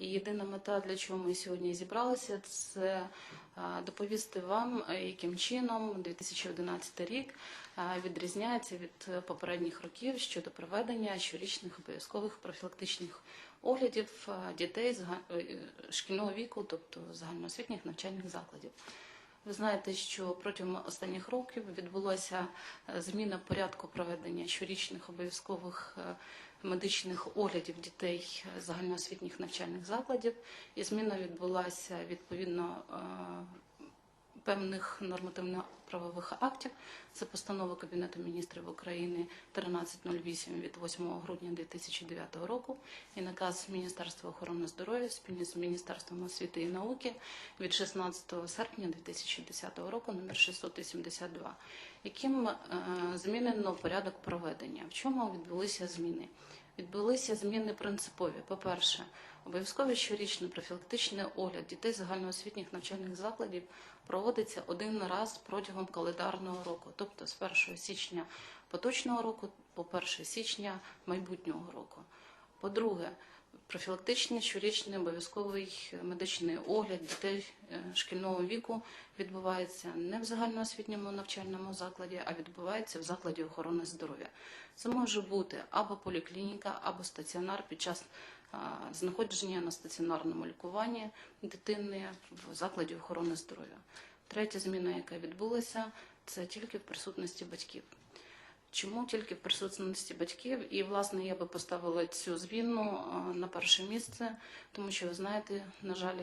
І єдина мета, для чого ми сьогодні зібралися, це доповісти вам, е, яким чином 2011 рік відрізняється від е, попередніх років щодо проведення щорічних обов'язкових профілактичних оглядів дітей е, шкільного віку, тобто загальноосвітніх навчальних закладів. Ви знаєте, що протягом останніх років відбулася зміна порядку проведення щорічних обов'язкових медичних оглядів дітей загальноосвітніх навчальних закладів, і зміна відбулася відповідно е, певних нормативно-правових актів. Це постанова Кабінету міністрів України 1308 від 8 грудня 2009 року і наказ Міністерства охорони здоров'я спільно з Міністерством освіти і науки від 16 серпня 2010 року номер 682, яким е, змінено порядок проведення. В чому відбулися зміни? Відбулися зміни принципові. По-перше, обов'язковий щорічний профілактичний огляд дітей загальноосвітніх навчальних закладів проводиться один раз протягом календарного року, тобто з 1 січня поточного року по 1 січня майбутнього року. По-друге, профілактичний щорічний обов'язковий медичний огляд дітей е, шкільного віку відбувається не в загальноосвітньому навчальному закладі, а відбувається в закладі охорони здоров'я. Це може бути або поліклініка, або стаціонар під час знаходження на стаціонарному лікуванні дитини в закладі охорони здоров'я. Третя зміна, яка відбулася, це тільки в присутності батьків. Чому тільки в присутності батьків? І, власне, я би поставила цю зміну на перше місце, тому що ви знаєте, на жаль,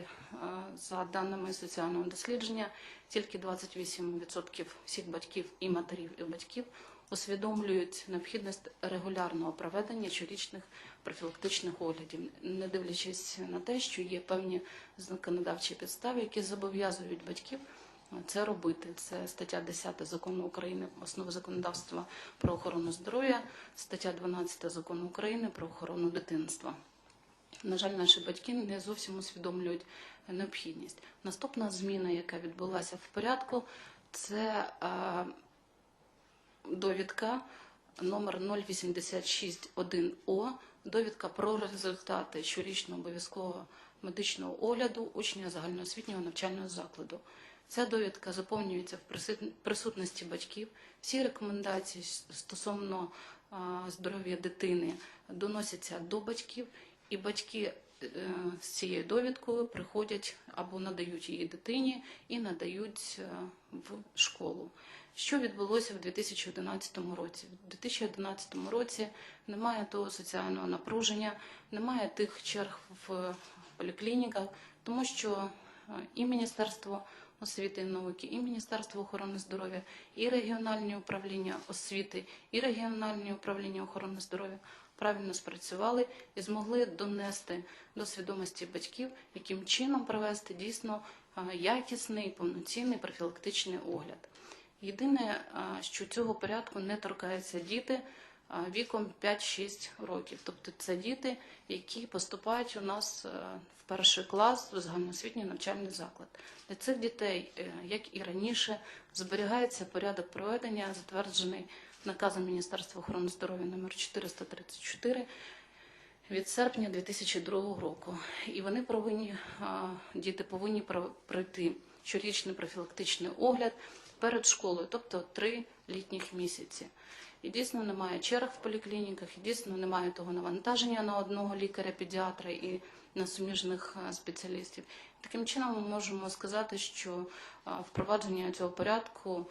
за даними соціального дослідження, тільки 28% всіх батьків і матерів, і батьків усвідомлюють необхідність регулярного проведення щорічних профілактичних оглядів, не дивлячись на те, що є певні законодавчі підстави, які зобов'язують батьків це робити. Це стаття 10 закону України основи законодавства про охорону здоров'я, стаття 12 закону України про охорону дитинства. На жаль, наші батьки не зовсім усвідомлюють необхідність. Наступна зміна, яка відбулася в порядку, це е, довідка номер 0861О, довідка про результати щорічного обов'язкового медичного огляду учня загальноосвітнього навчального закладу. Ця довідка заповнюється в присутності батьків. Всі рекомендації стосовно здоров'я дитини доносяться до батьків, і батьки е, з цією довідкою приходять або надають її дитині і надають е, в школу. Що відбулося в 2011 році? В 2011 році немає того соціального напруження, немає тих черг в поліклініках, тому що е, і Міністерство освіти і науки, і Міністерство охорони здоров'я, і регіональні управління освіти, і регіональні управління охорони здоров'я правильно спрацювали і змогли донести до свідомості батьків, яким чином провести дійсно якісний повноцінний профілактичний огляд. Єдине, що цього порядку не торкаються діти віком 5-6 років. Тобто це діти, які поступають у нас е, в перший клас в загальноосвітній навчальний заклад. Для цих дітей, е, як і раніше, зберігається порядок проведення, затверджений наказом Міністерства охорони здоров'я номер 434 від серпня 2002 року. І вони повинні, діти повинні про- пройти щорічний профілактичний огляд перед школою, тобто три літніх місяців. І дійсно немає черг в поліклініках, і дійсно немає того навантаження на одного лікаря-педіатра і на суміжних спеціалістів. Таким чином, ми можемо сказати, що впровадження цього порядку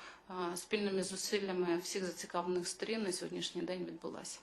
спільними зусиллями всіх зацікавлених сторін на сьогоднішній день відбулося.